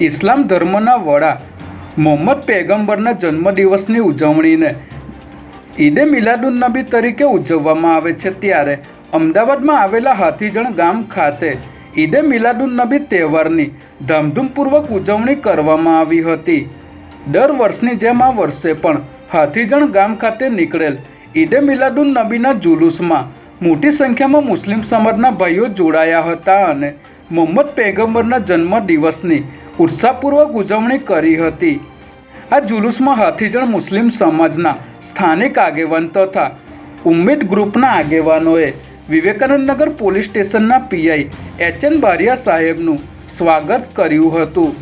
ઇસ્લામ ધર્મના વડા મોહમ્મદ પૈગંબરના જન્મદિવસની ઉજવણીને ઈદે મિલાદુન નબી તરીકે ઉજવવામાં આવે છે ત્યારે અમદાવાદમાં આવેલા હાથીજણ ગામ ખાતે ઈદે મિલાદુન નબી તહેવારની ધામધૂમપૂર્વક ઉજવણી કરવામાં આવી હતી. દર વર્ષની જેમ આ વર્ષે પણ હાથીજણ ગામ ખાતે નીકળેલ ઈદે મિલાદુન નબીના જુલુસમાં મોટી સંખ્યામાં મુસ્લિમ સમાજના ભાઈઓ જોડાયા હતા અને મોહમ્મદ પેગમ્બરના જન્મદિવસની ઉત્સાહપૂર્વક ઉજવણી કરી હતી. આ જુલુસમાં હાથીજણ મુસ્લિમ સમાજના સ્થાનિક આગેવાન તથા ઉમ્મીદ ગ્રુપના આગેવાનોએ વિવેકાનંદનગર પોલીસ સ્ટેશનના પીઆઈ એચ એન બારિયા સાહેબનું સ્વાગત કર્યું હતું.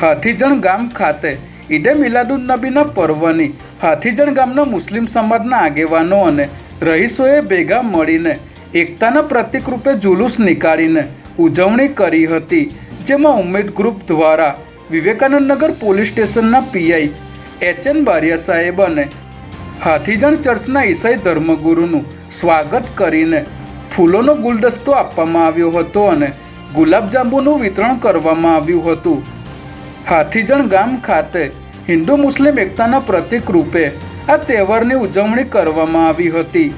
હાથીજણ ગામ ખાતે ઈદે મિલાદુન નબીના પર્વની હાથીજણ ગામના મુસ્લિમ સમાજના આગેવાનો અને રહીશોએ ભેગા મળીને એકતાના પ્રતિકરૂપે જુલુસ નીકાળીને ઉજવણી કરી હતી, જેમાં ઉમેદ ગ્રુપ દ્વારા વિવેકાનંદ નગર પોલીસ સ્ટેશનના પીઆઈ એચ એન બારિયા સાહેબ અને હાથીજણ ચર્ચના ઈસાઈ ધર્મગુરુનું સ્વાગત કરીને ફૂલોનો ગુલદસ્તો આપવામાં આવ્યો હતો અને ગુલાબજાંબુનું વિતરણ કરવામાં આવ્યું હતું. હાથીજણ ગામ ખાતે હિન્દુ મુસ્લિમ એકતાના પ્રતિક રૂપે આ તહેવારની ઉજવણી કરવામાં આવી હતી.